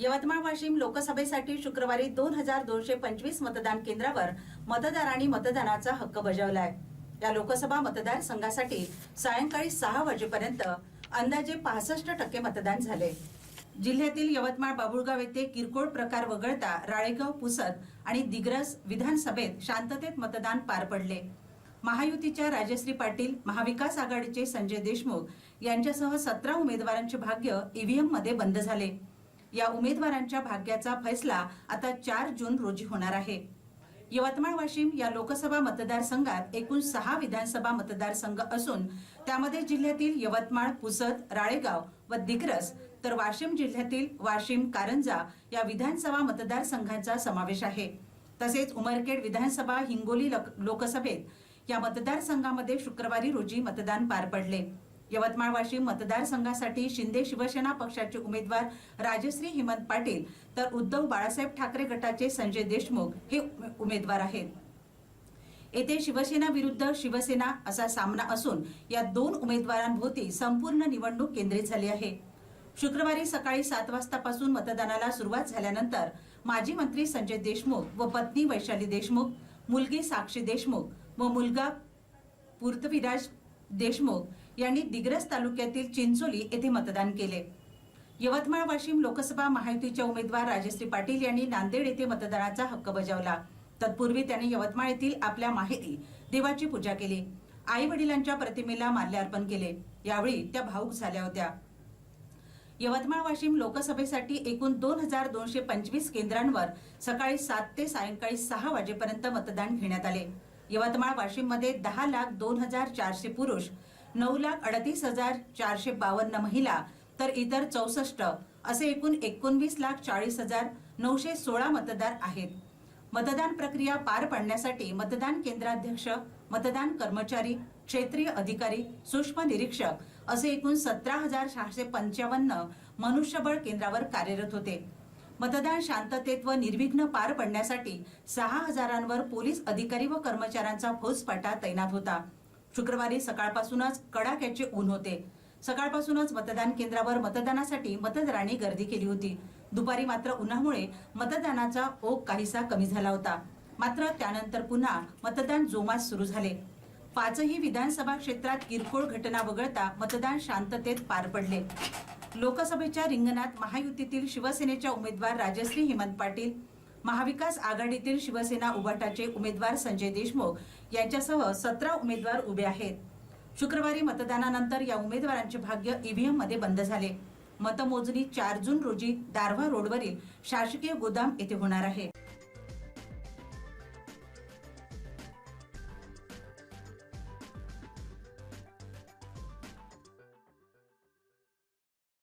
यवतमाळ वाशिम लोकसभेसाठी शुक्रवारी दोन हजार दोनशे पंचवीस मतदान केंद्रावर मतदारांनी मतदानाचा हक्क बजावलाय. या लोकसभा मतदारसंघासाठी सायंकाळी सहा वाजेपर्यंत अंदाजे पासष्ट टक्के मतदान झाले. जिल्ह्यातील यवतमाळ बाबुळगाव येथे किरकोळ प्रकार वगळता राळेगाव पुसद आणि दिग्रस विधानसभेत शांततेत मतदान पार पडले. महायुतीच्या राजश्री पाटील महाविकास आघाडीचे संजय देशमुख यांच्यासह सतरा उमेदवारांचे भाग्य ईव्हीएममध्ये बंद झाले. या उमेदवारांच्या भाग्याचा फैसला आता चार जून रोजी होणार आहे. यवतमाळ वाशिम या लोकसभा मतदारसंघात एकूण सहा विधानसभा मतदारसंघ असून त्यामध्ये जिल्ह्यातील यवतमाळ पुसद राळेगाव व दिग्रस तर वाशिम जिल्ह्यातील वाशिम कारंजा या विधानसभा मतदारसंघांचा समावेश आहे. तसेच उमरखेड विधानसभा हिंगोली लोकसभेत या मतदारसंघामध्ये शुक्रवारी रोजी मतदान पार पडले. यवतमाळ वाशिम मतदारसंघासाठी शिंदे शिवसेना पक्षाचे उमेदवार राजश्री हेमंत पाटील तर उद्धव बाळासाहेब ठाकरे गटाचे संजय देशमुख हे उमेदवार आहेत. येथे शिवसेना विरुद्ध शिवसेना असा सामना असून या दोन उमेदवारांभोवती संपूर्ण निवडणूक केंद्रित झाली आहे. शुक्रवारी सकाळी सात वाजतापासून मतदानाला सुरुवात झाल्यानंतर माजी मंत्री संजय देशमुख व पत्नी वैशाली देशमुख मुलगी साक्षी देशमुख व मुलगा पूर्तविराज देशमुख यांनी दिग्रस तालुक्यातील चिंचोली येथे मतदान केले. यवतमाळ वाशिम लोकसभा महायुतीच्या उमेदवार राजश्री पाटील यांनी नांदेड येथे मतदानाचा हक्क बजावला. तत्पूर्वी त्यांनी यवतमाळ येथील आपल्या माहिती देवाची पूजा केली. आई वडिलांच्या प्रतिमेला माल्यार्पण केले. यावेळी त्या भाऊक झाल्या होत्या. यवतमाळ वाशिम लोकसभेसाठी एकूण दोन हजार दोनशे पंचवीस केंद्रांवर सकाळी सात ते सायंकाळी सहा वाजेपर्यंत मतदान घेण्यात आले. यवतमाळ वाशिममध्ये दहा लाख दोन हजार चारशे पुरुष नऊ लाख अडतीस हजार चारशे बावन्न महिला तर इतर चौसष्ट असे एकूण एकोणवीस लाख चाळीस हजार नऊशे सोळा मतदार आहेत. मतदान प्रक्रिया पार पाडण्यासाठी मतदान केंद्राध्यक्ष मतदान कर्मचारी क्षेत्रीय अधिकारी सूक्ष्म निरीक्षक असे एकूण सतरा हजार सहाशे पंचावन्न मनुष्यबळ केंद्रावर कार्यरत होते. मतदान शांततेत व निर्विघ्न पार पडण्यासाठी सहा हजारांवर पोलीस अधिकारी व कर्मचाऱ्यांचा फौजपाटा तैनात होता. शुक्रवारी सकाळपासूनच कडाक्याचे ऊन होते. सकाळपासूनच मतदान केंद्रावर मतदानासाठी मतदारांनी गर्दी केली होती. दुपारी मात्र उन्हामुळे मतदानाचा ओघ काहीसा कमी झाला होता. मात्र त्यानंतर पुन्हा मतदान जोमात सुरू झाले. पाचही विधानसभा क्षेत्रात किरकोळ घटना वगळता मतदान शांततेत पार पडले. लोकसभेच्या रिंगणात महायुतीतील शिवसेनेच्या उमेदवार राजश्री हेमंत पाटील महाविकास आघाडीतील शिवसेना उभाटाचे उमेदवार संजय देशमुख यांच्यासह सतरा उमेदवार उभे आहेत. शुक्रवारी मतदानानंतर या उमेदवारांचे भाग्य ईव्हीएममध्ये बंद झाले. मतमोजणी चार जून रोजी दारव्हा रोडवरील शासकीय गोदाम येथे होणार आहे.